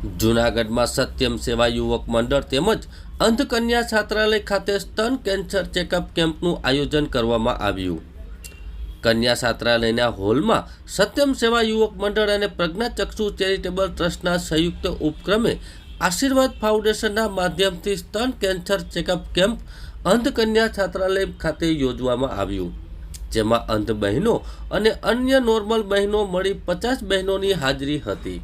જૂનાગઢમાં સત્યમ સેવા યુવક મંડળ તેમજ અંધકન્યા છાત્રાલય ખાતે સ્તન કેન્સર ચેકઅપ કેમ્પનું આયોજન કરવામાં આવ્યું. કન્યા છાત્રાલયના હોલમાં સત્યમ સેવા યુવક મંડળ અને પ્રજ્ઞાચક્ષુ ચેરિટેબલ ટ્રસ્ટના સંયુક્ત ઉપક્રમે આશીર્વાદ ફાઉન્ડેશનના માધ્યમથી સ્તન કેન્સર ચેકઅપ કેમ્પ અંધકન્યા છાત્રાલય ખાતે યોજવામાં આવ્યું. જેમાં અંધ બહેનો અને અન્ય નોર્મલ બહેનો મળી પચાસ બહેનોની હાજરી હતી.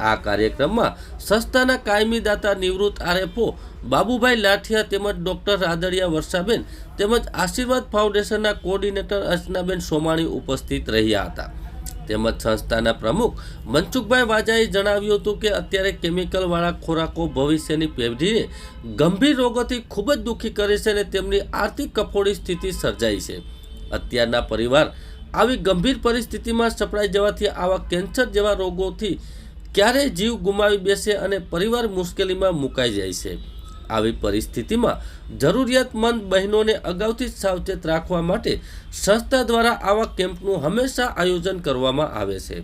આ કાર્યક્રમમાં સંસ્થાના કાયમી દાતા નિવૃત્ત આરએફઓ બાબુભાઈ લાઠિયા તેમજ ડોક્ટર રાદડિયા વર્ષાબેન તેમજ આશીર્વાદ ફાઉન્ડેશનના કોઓર્ડિનેટર અર્ચનાબેન સોમાણી ઉપસ્થિત રહ્યા હતા. તેમજ સંસ્થાના પ્રમુખ મનસુખભાઈ વાજાએ જણાવ્યું હતું કે અત્યારે કેમિકલવાળા ખોરાકો ભવિષ્યની પેઢીને ગંભીર રોગોથી ખૂબ જ દુઃખી કરે છે અને તેમની આર્થિક કફોડી સ્થિતિ સર્જાઈ છે. અત્યારના પરિવાર આવી ગંભીર પરિસ્થિતિમાં સપડાઈ જવાથી આવા કેન્સર જેવા રોગોથી ક્યારેય જીવ ગુમાવી બેસે અને પરિવાર મુશ્કેલીમાં મુકાઈ જાય છે? આવી પરિસ્થિતિમાં જરૂરિયાતમંદ બહેનોને અગાઉથી જ સાવચેત રાખવા માટે સંસ્થા દ્વારા આવા કેમ્પનું હંમેશા આયોજન કરવામાં આવે છે.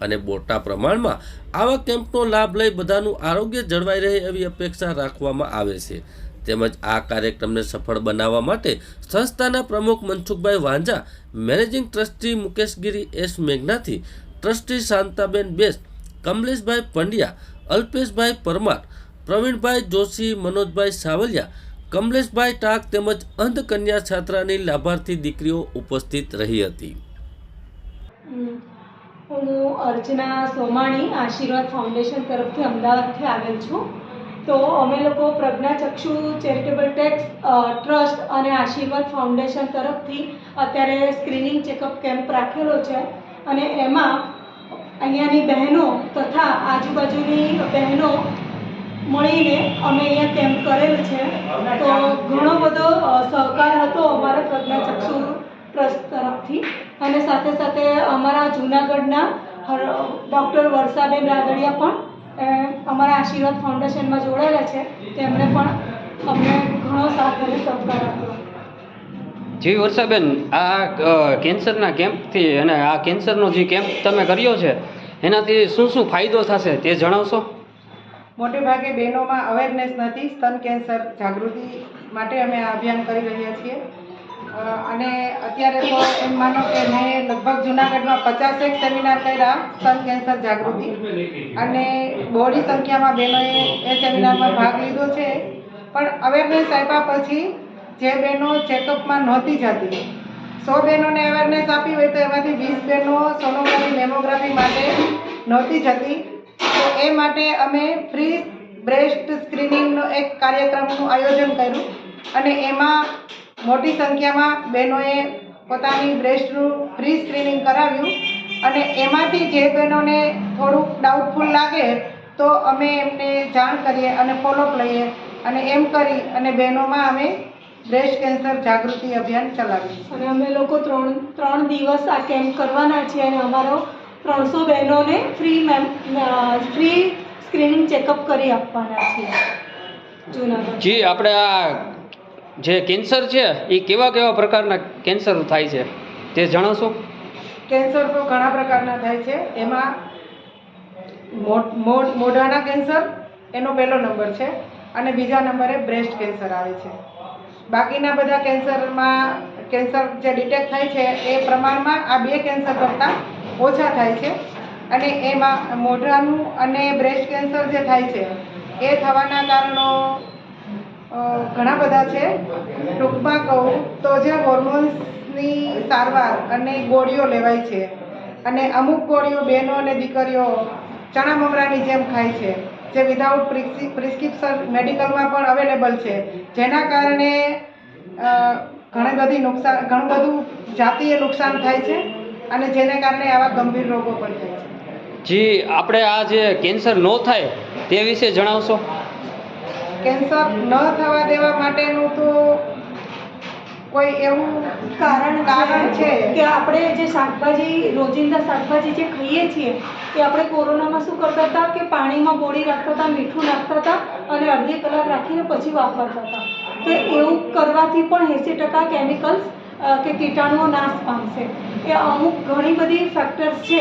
અને મોટા પ્રમાણમાં આવા કેમ્પનો લાભ લઈ બધાનું આરોગ્ય જળવાઈ રહે એવી અપેક્ષા રાખવામાં આવે છે. તેમજ આ કાર્યક્રમને સફળ બનાવવા માટે સંસ્થાના પ્રમુખ Mansukhbhai Vanza, managing trustee Mukeshgiri S Meghnathi trustee Shantaben બેસ કમલેશભાઈ પંડ્યા, અલ્પેશભાઈ પરમાર, પ્રવીણભાઈ જોશી, મનોજભાઈ સાવલિયા, કમલેશભાઈ ટાક તેમજ અંધકન્યા છાત્રાની લાભાર્થી દીકરીઓ ઉપસ્થિત રહી હતી. હું અર્ચના સોમાણી આશીર્વાદ ફાઉન્ડેશન તરફથી અમદાવાદથી આવેલ છું. તો અમે લોકો પ્રજ્ઞાચક્ષુ ચેરિટેબલ ટેક્સ ટ્રસ્ટ અને આશીર્વાદ ફાઉન્ડેશન તરફથી અત્યારે સ્ક્રીનિંગ ચેકઅપ કેમ્પ રાખેલો છે અને એમાં અહીંયાની બહેનો તથા આજુબાજુની બહેનો મળીને અમે અહીંયા કેમ્પ કરેલ છે. તો ઘણો બધો સહકાર હતો અમારા પ્રજ્ઞાચક્ષુ ટ્રસ્ટ તરફથી. અને સાથે સાથે અમારા જૂનાગઢના ડૉક્ટર વર્ષાબેન રાદડિયા પણ અમારા આશીર્વાદ ફાઉન્ડેશનમાં જોડાયેલા છે. તેમણે પણ અમને ઘણો સાથ અને સહકાર આપ્યો. જી વર્ષાબેન, આ કેન્સરના કેમ્પથી અને આ કેન્સરનો જે કેમ્પ તમે કર્યો છે, એનાથી શું શું ફાયદો થશે તે જણાવશો? મોટે ભાગે બહેનોમાં અવેરનેસ નથી, સ્તન કેન્સર જાગૃતિ માટે અમે આ અભિયાન કરી રહ્યા છીએ. અને અત્યારે તો એમ માનો કે મેં લગભગ જુનાગઢમાં પચાસેક સેમિનાર કર્યા સ્તન કેન્સર જાગૃતિ. અને બહોળી સંખ્યામાં બહેનોએ એ સેમિનારમાં ભાગ લીધો છે. પણ અવેરનેસ આપ્યા પછી જે બહેનો ચેકઅપમાં નહોતી જતી. સો બહેનોને અવેરનેસ આપી હોય તો એમાંથી વીસ બહેનો સોનોગ્રાફી, મેમોગ્રાફી માટે નહોતી જતી. તો એ માટે અમે ફ્રી બ્રેસ્ટ સ્ક્રીનિંગનો એક કાર્યક્રમનું આયોજન કર્યું. અને એમાં મોટી સંખ્યામાં બહેનોએ પોતાની બ્રેસ્ટનું ફ્રી સ્ક્રીનિંગ કરાવ્યું. અને એમાંથી જે બહેનોને થોડુંક ડાઉટફુલ લાગે તો અમે એમને જાણ કરીએ અને ફોલોઅપ લઈએ. અને એમ કરી અને બહેનોમાં અમે બ્રેસ્ટ કેન્સર જાગૃતિ અભિયાન ચલાવ્યું અને અમે લોકો ત્રણ ત્રણ દિવસ આ કેમ્પ કરવાના છીએ અને અમારો ત્રણસો બહેનોને ફ્રી મેમ ફ્રી સ્ક્રીનિંગ ચેકઅપ કરી આપવાના છીએ. જૂનાગઢ. જી આપણે આ જે કેન્સર છે એ કેવા કેવા પ્રકારના કેન્સર થાય છે તે જણાવશો? કેન્સર તો ઘણા પ્રકારના થાય છે. એમાં મોઢાના કેન્સર એનો પહેલો નંબર છે. અને બીજા નંબરે બ્રેસ્ટ કેન્સર આવે છે. બાકીના બધા કેન્સરમાં, કેન્સર જે ડિટેક્ટ થાય છે, એ પ્રમાણમાં આ બે કેન્સર કરતાં ઓછા થાય છે. અને એમાં મોઢાનું અને બ્રેસ્ટ કેન્સર જે થાય છે, એ થવાના કારણો ઘણા બધા છે. ટૂંકમાં કહું તો જે હોર્મોન્સની સારવાર અને ગોળીઓ લેવાય છે, અને અમુક ગોળીઓ બહેનો અને દીકરીઓ ચણા મમરાની જેમ ખાય છે. જે વિધાઉટ પ્રિસ્ક્રિપ્શન મેડિકલમાં પણ અવેલેબલ છે. જેના કારણે ઘણી બધી નુકસાન ઘણું બધું જાતીય નુકસાન થાય છે અને જેને કારણે આવા ગંભીર રોગો પણ થાય છે. જી આપણે આ જે કેન્સર ન થાય તે વિશે જણાવશો? કેન્સર ન થવા દેવા માટેનું તો કોઈ એવું કારણ કારણ છે? કે આપણે જે શાકભાજી રોજિંદા શાકભાજી જે ખાઈએ છીએ એ આપણે કોરોનામાં શું કરતા હતા કે પાણીમાં બોળી રાખતા હતા, મીઠું નાખતા હતા અને અડધી કલાક રાખીને પછી વાપરતા હતા. તો એવું કરવાથી પણ એંસી ટકા કેમિકલ્સ કે કીટાણુઓ નાશ પામશે. એ અમુક ઘણી બધી ફેક્ટર્સ છે,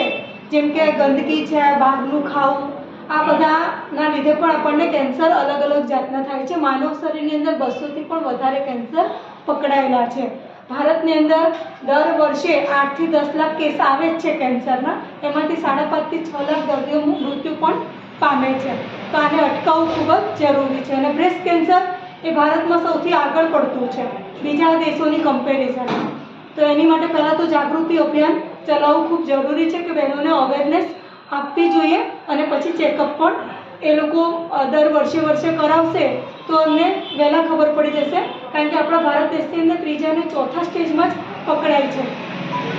જેમ કે ગંદકી છે, બહારનું ખાવું, આ બધાના લીધે પણ આપણને કેન્સર અલગ અલગ જાતના થાય છે. માનવ શરીરની અંદર બસોથી પણ વધારે કેન્સર પકડાયેલા છે. ભારતની અંદર દર વર્ષે આઠથી દસ લાખ કેસ આવે જ છે કેન્સરના એમાંથી સાડા પાંચથી છ લાખ દર્દીઓ મૃત્યુ પણ પામે છે. તો આને અટકાવવું ખૂબ જ જરૂરી છે અને બ્રેસ્ટ કેન્સર એ ભારતમાં સૌથી આગળ પડતું છે, બીજા દેશોની કમ્પેરિઝનમાં તો એની માટે પહેલાં તો જાગૃતિ અભિયાન ચલાવવું ખૂબ જરૂરી છે કે બહેનોને અવેરનેસ આપવી જોઈએ અને પછી ચેકઅપ પણ એ લોકો દર વર્ષે વર્ષે કરાવશે તો અમને વહેલા ખબર પડી જશે કારણ કે આપણા ભારત દેશની અંદર ત્રીજા અને ચોથા સ્ટેજમાં જ પકડાય છે.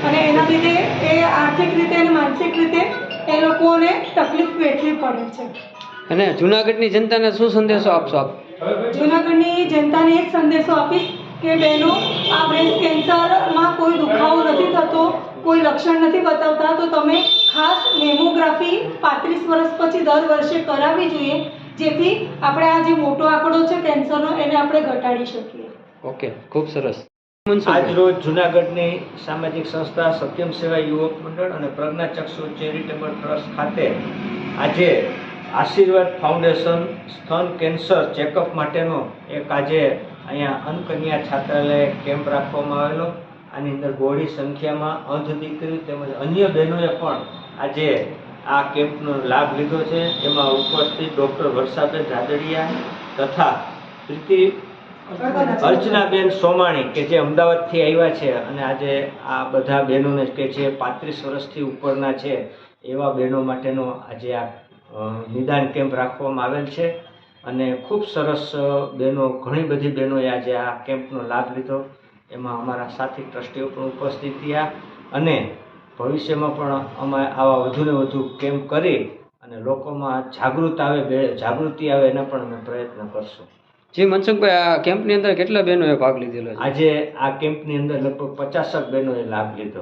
અને એના લીધે એ આર્થિક રીતે અને માનસિક રીતે એ લોકોને તકલીફ વેઠવી પડે છે. અને જુનાગઢની જનતાને શું સંદેશો આપશો આપ? જૂનાગઢની જનતાને એક સંદેશો આપીશ કે બહેનો આ બ્રેસ્ટ કેન્સરમાં કોઈ દુખાવો નથી થતો કોઈ લક્ષણ નથી બતાવતા તો તમે ખાસ મેમોગ્રાફી પાંત્રીસ વર્ષ પછી દર વર્ષે કરાવવી જોઈએ. જેથી આપણે આ જે મોટો આંકડો છે કેન્સરનો એને આપણે ઘટાડી શકીએ. ઓકે ખૂબ સરસ. આજ રોજ જુનાગઢની સામાજિક સંસ્થા સત્યમ સેવા યુવક મંડળ અને પ્રજ્ઞાચક્ષુ ચેરિટેબલ ટ્રસ્ટ ખાતે આજે આશીર્વાદ ફાઉન્ડેશન સ્તન કેન્સર ચેકઅપ માટેનો એક આજે અહીંયા અન્નકન્યા છાત્રાલય કેમ્પ રાખવામાં આવેલો. આની અંદર બહોળી સંખ્યામાં અંધ દીકરી તેમજ અન્ય બહેનોએ પણ આજે આ કેમ્પનો લાભ લીધો છે. એમાં ઉપસ્થિત ડૉક્ટર વર્ષાબેન રાદડિયા તથા પ્રીતિ અર્ચનાબેન સોમાણી કે જે અમદાવાદથી આવ્યા છે અને આજે આ બધા બહેનોને કે જે પાંત્રીસ વર્ષથી ઉપરના છે એવા બહેનો માટેનો આજે આ નિદાન કેમ્પ રાખવામાં આવેલ છે. અને ખૂબ સરસ બહેનો, ઘણી બધી બહેનોએ આજે આ કેમ્પનો લાભ લીધો. એમાં અમારા સાથી ટ્રસ્ટીઓ પણ ઉપસ્થિત થયા. અને ભવિષ્યમાં પણ અમે આવા વધુને વધુ કેમ્પ કરી અને લોકોમાં જાગૃત આવે બે- જાગૃતિ આવે એના પણ અમે પ્રયત્ન કરશું. જી મનસુખભાઈ આ કેમ્પની અંદર કેટલા બહેનોએ ભાગ લીધેલો આજે આ કેમ્પની અંદર લગભગ પચાસક બહેનોએ લાભ લીધો.